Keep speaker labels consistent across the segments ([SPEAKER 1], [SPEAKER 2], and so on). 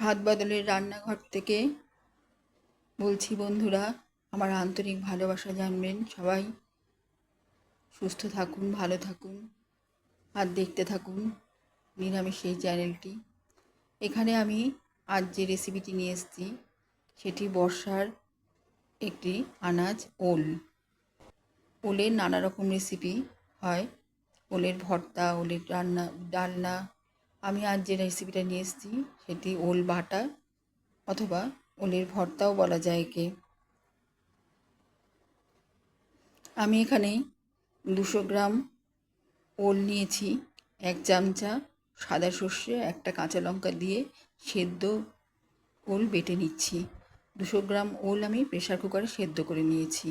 [SPEAKER 1] স্বাদ বদলের রান্নাঘর থেকে বলছি, বন্ধুরা, আমার আন্তরিক ভালোবাসা জানবেন সবাই। সুস্থ থাকুন, ভালো থাকুন আর দেখতে থাকুন নিরামিষ এই চ্যানেলটি। এখানে আমি আজ যে রেসিপিটি নিয়ে এসেছি, সেটি বর্ষার একটি আনাজ ওল। ওলের নানা রকম রেসিপি হয়। ওলের ভর্তা, ওলের রান্না, ডালনা আমি আজ যে রেসিপিটা নিয়ে এসেছি, সেটি ওল বাটা অথবা ওলের ভর্তাও বলা যায় একে। আমি এখানে দুশো গ্রাম ওল নিয়েছি, এক চামচা সাদা সর্ষে, একটা কাঁচা লঙ্কা দিয়ে সেদ্ধ ওল বেটে নিচ্ছি। দুশো গ্রাম ওল আমি প্রেশার কুকারে সেদ্ধ করে নিয়েছি।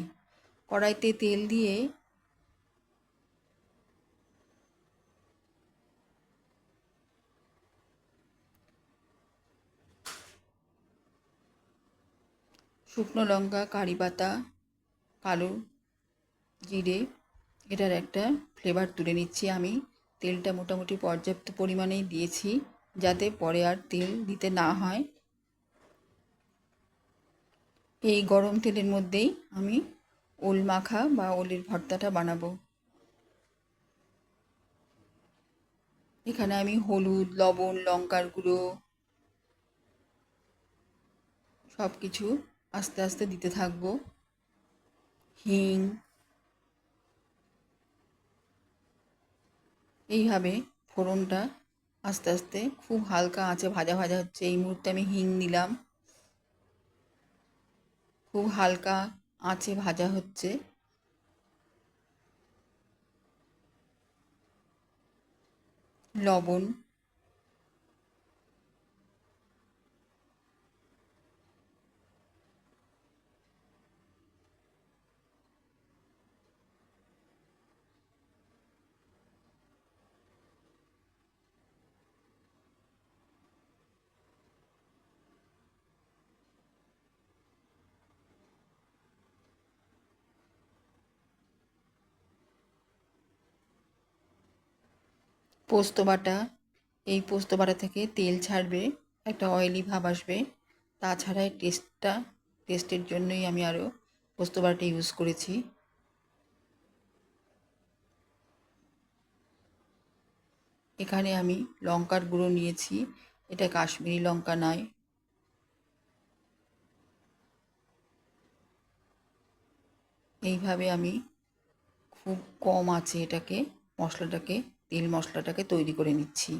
[SPEAKER 1] কড়াইতে তেল দিয়ে শুকনো লঙ্কা, কারি পাতা, কালো জিরে, এটার একটা ফ্লেভার তুলে নিচ্ছি আমি। তেলটা মোটামুটি পর্যাপ্ত পরিমাণেই দিয়েছি যাতে পরে আর তেল দিতে না হয়। এই গরম তেলের মধ্যেই আমি ওল মাখা বা ওলের ভর্তাটা বানাবো। এখানে আমি হলুদ, লবণ, লঙ্কার গুঁড়ো সব কিছু আস্তে আস্তে দিতে থাকব। হিং। এইভাবে ফোড়নটা আস্তে আস্তে খুব হালকা আঁচে ভাজা ভাজা হচ্ছে। এই মুহূর্তে আমি হিং দিলাম। খুব হালকা আঁচে ভাজা হচ্ছে। লবণ। পোস্ত বাটা, এই পোস্ত বাটা থেকে তেল ছাড়বে, একটা অয়েলি ভাব আসবে। তাছাড়া টেস্টটা টেস্টের জন্যই আমি আরও পোস্ত বাটা ইউজ করেছি। এখানে আমি লঙ্কার গুঁড়ো নিয়েছি। এটা কাশ্মীরি লঙ্কা নয়। এইভাবে আমি খুব কম আছে এটাকে, মশলাটাকে। তেল মশলাটাকে তৈরি করে নিচ্ছি।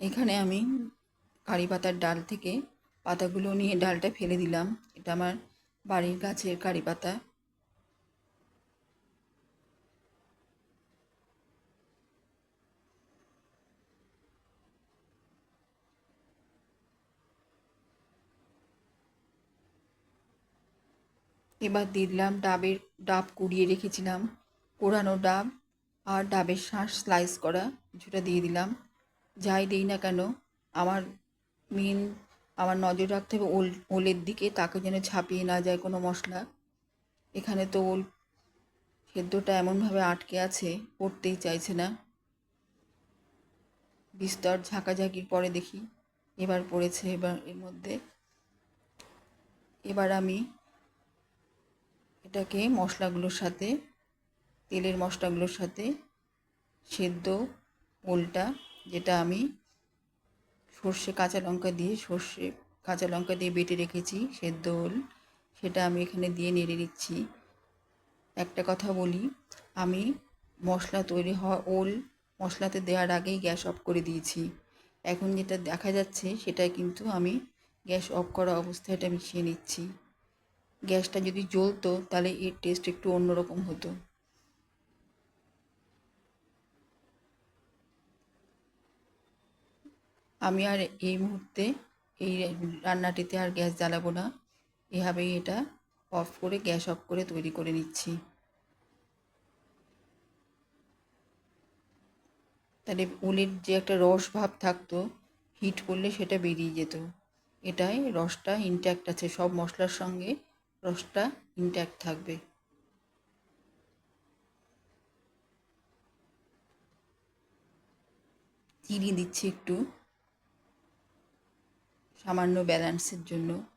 [SPEAKER 1] এখানে আমি কারি পাতার ডাল থেকে পাতাগুলো নিয়ে ডালটা ফেলে দিলাম। এটা আমার বাড়ির গাছের কারি পাতা। এবার দিলাম ডাবের ডাব কুড়িয়ে রেখেছিলাম। কোরানো ডাব আর ডাবের শাঁস স্লাইস করা কিছুটা দিয়ে দিলাম। যাই দিই না কেন, আমার মেন আমার নজর রাখতে হবে ওল, ওলের দিকে, তাকে যেন ছাপিয়ে না যায় কোনো মশলা। এখানে তো ওল সেদ্ধটা এমনভাবে আটকে আছে, পড়তেই চাইছে না। বিস্তর ঝাঁকাঝাঁকির পরে দেখি, এবার পড়েছে এবার এর মধ্যে। এবার আমি এটাকে মশলাগুলোর সাথে, তেলের মশলাগুলোর সাথে সেদ্ধ ওলটা, যেটা আমি সর্ষে কাঁচা লঙ্কা দিয়ে, সর্ষে কাঁচা লঙ্কা দিয়ে বেটে রেখেছি, সেদ্ধ ওল। সেটা আমি এখানে দিয়ে নেড়ে নিচ্ছি। একটা কথা বলি, আমি মশলা তৈরি হওয়া ওল মশলাতে দেওয়ার আগেই গ্যাস অফ করে দিয়েছি। এখন যেটা দেখা যাচ্ছে সেটা কিন্তু আমি গ্যাস অফ করা অবস্থায় এটা মিশিয়ে নিচ্ছি। গ্যাসটা যদি জ্বলতো, তাহলে এর টেস্ট একটু অন্যরকম হতো। আমি আর এই মুহূর্তে এই রান্নাটিতে আর গ্যাস জ্বালাবো না। এভাবেই এটা অফ করে, গ্যাস অফ করে তৈরি করে নিচ্ছি। তাহলে উলের যে একটা রস ভাব থাকতো হিট করলে সেটা বেরিয়ে যেত। এটাই রসটা ইনট্যাক্ট আছে, সব মশলার সঙ্গে রসটা ইনট্যাক্ট থাকবে। চিনি দিচ্ছি একটু। সামান্য ব্যালেন্সের জন্য।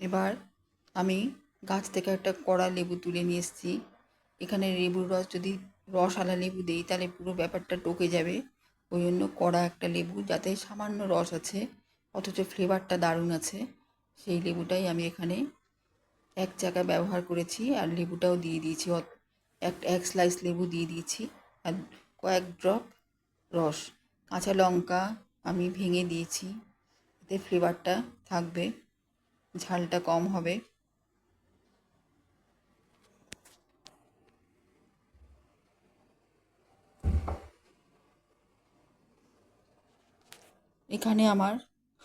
[SPEAKER 1] এবার আমি গাছ থেকে একটা কড়া লেবু তুলে নিয়ে এসেছি। এখানে লেবুর রস যদি রস আলা লেবু দিই, তাহলে পুরো ব্যাপারটা টকে যাবে। ওই জন্য কড়া একটা লেবু, যাতে সামান্য রস আছে, অথচ ফ্লেভারটা দারুণ আছে। সেই লেবুটাই আমি এখানে এক চাকা ব্যবহার করেছি আর লেবুটাও দিয়ে দিয়েছি। এক এক স্লাইস লেবু দিয়ে দিয়েছি আর কয়েক ড্রপ রস। কাঁচা লঙ্কা আমি ভেঙে দিয়েছি। এতে ফ্লেভারটা থাকবে। ঝালটা কম হবে। এখানে আমার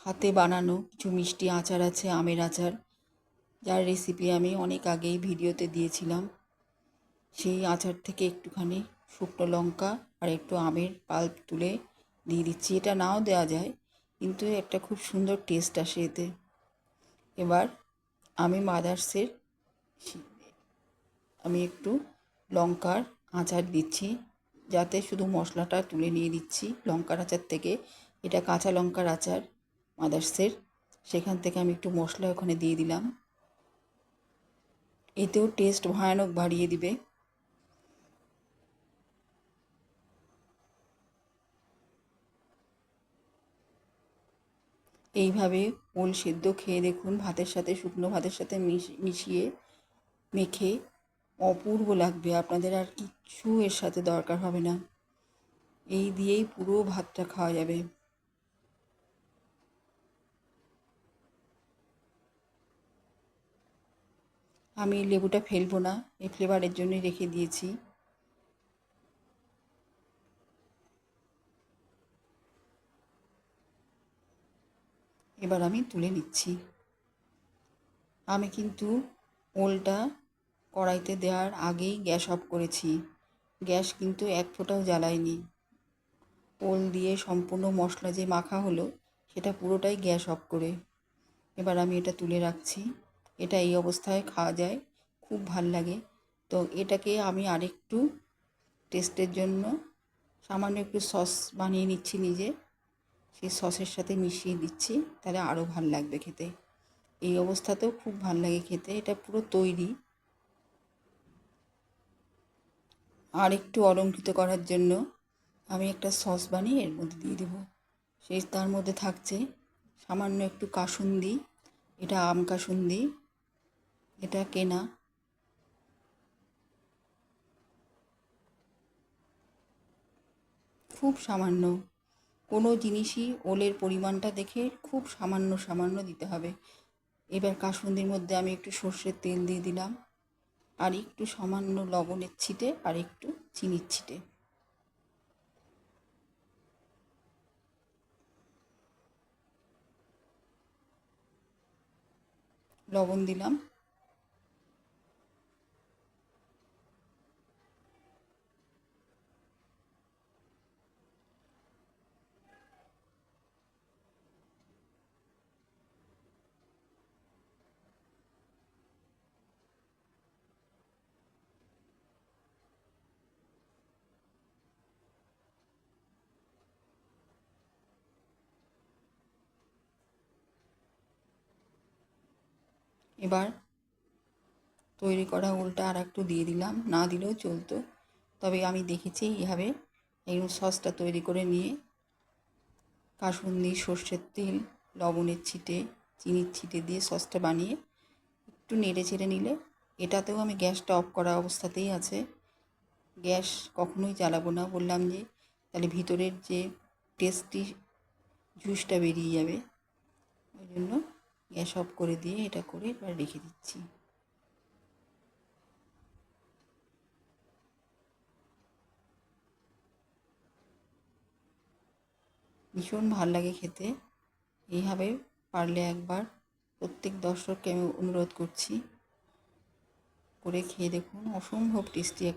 [SPEAKER 1] হাতে বানানো কিছু মিষ্টি আচার আছে, আমের আচার। যার রেসিপি আমি অনেক আগেই ভিডিওতে দিয়েছিলাম। সেই আচার থেকে একটুখানি শুকনো লঙ্কা আর একটু আমের পাল্প তুলে দিয়ে দিচ্ছি। এটা নাও দেওয়া যায়, কিন্তু একটা খুব সুন্দর টেস্ট আসে এতে। এবার আমি মাদার্সের আমি একটু লঙ্কার আচার দিচ্ছি, যাতে শুধু মশলাটা তুলে নিয়ে দিচ্ছি। লঙ্কার আচার থেকে, এটা কাঁচা লঙ্কার আচার মাদার্সের। সেখান থেকে আমি একটু মশলা ওখানে দিয়ে দিলাম। এতেও টেস্ট ভয়ানক বাড়িয়ে দিবে। এইভাবে ওল সেদ্ধ খেয়ে দেখুন, ভাতের সাথে, শুকনো ভাতের সাথে মিশ- মিশিয়ে মেখে। অপূর্ব লাগবে, আপনাদের আর কিচ্ছু এর সাথে দরকার হবে না। এই দিয়েই পুরো ভাতটা খাওয়া যাবে। আমি লেবুটা ফেলব না এই ফ্লেভারের জন্যই রেখে দিয়েছি। এবার আমি তুলে নিচ্ছি। আমি কিন্তু ওলটা কড়াইতে দেওয়ার আগেই গ্যাস অফ করেছি। গ্যাস কিন্তু এক ফোঁটাও জ্বালাইনি। ওল দিয়ে সম্পূর্ণ মশলা যে মাখা হলো, সেটা পুরোটাই গ্যাস অফ করে। এবার আমি এটা তুলে রাখছি। এটা এই অবস্থায় খাওয়া যায়, খুব ভালো লাগে। তো এটাকে আমি আরেকটু টেস্টের জন্য সামান্য একটু সস বানিয়ে নিচ্ছি নিজে। সেই সসের সাথে মিশিয়ে দিচ্ছি, তাহলে আরও ভালো লাগবে খেতে। এই অবস্থাতেও খুব ভালো লাগে খেতে, এটা পুরো তৈরি। আর একটু অলঙ্কৃত করার জন্য আমি একটা সস বানিয়ে এর মধ্যে দিয়ে দেবো। সেই তার মধ্যে থাকছে সামান্য একটু কাসুন্দি, এটা আম কাসুন্দি, এটা কেনা। খুব সামান্য। কোনো জিনিসই ওলের পরিমাণটা দেখে খুব সামান্য সামান্য দিতে হবে। এবার কাসুন্দির মধ্যে আমি একটু সর্ষের তেল দিয়ে দিলাম। আর একটু সামান্য লবণের ছিটে আর একটু চিনির ছিটে। লবণ দিলাম। এবার তৈরি করা ওলটা আর একটু দিয়ে দিলাম। না দিলেও চলতো। তবে আমি দেখেছি এইভাবে এই সসটা তৈরি করে নিয়ে কাসুন্দি সর্ষের তেল, লবণের ছিটে, চিনির ছিটে দিয়ে সসটা বানিয়ে একটু নেড়ে ছেড়ে নিলে এটাতেও আমি গ্যাসটা অফ করা অবস্থাতেই আছে। গ্যাস কখনোই জ্বালাবো না। বললাম যে তাহলে ভিতরের যে টেস্টি জুসটা বেরিয়ে যাবে। ওই জন্য গ্যাস অফ করে দিয়ে এটা করে এবার রেখে দিচ্ছি। ভীষণ ভালো লাগে খেতে। এইভাবে পারলে একবার প্রত্যেক দর্শককে আমি অনুরোধ করছি। করে খেয়ে দেখুন, অসম্ভব টেস্টি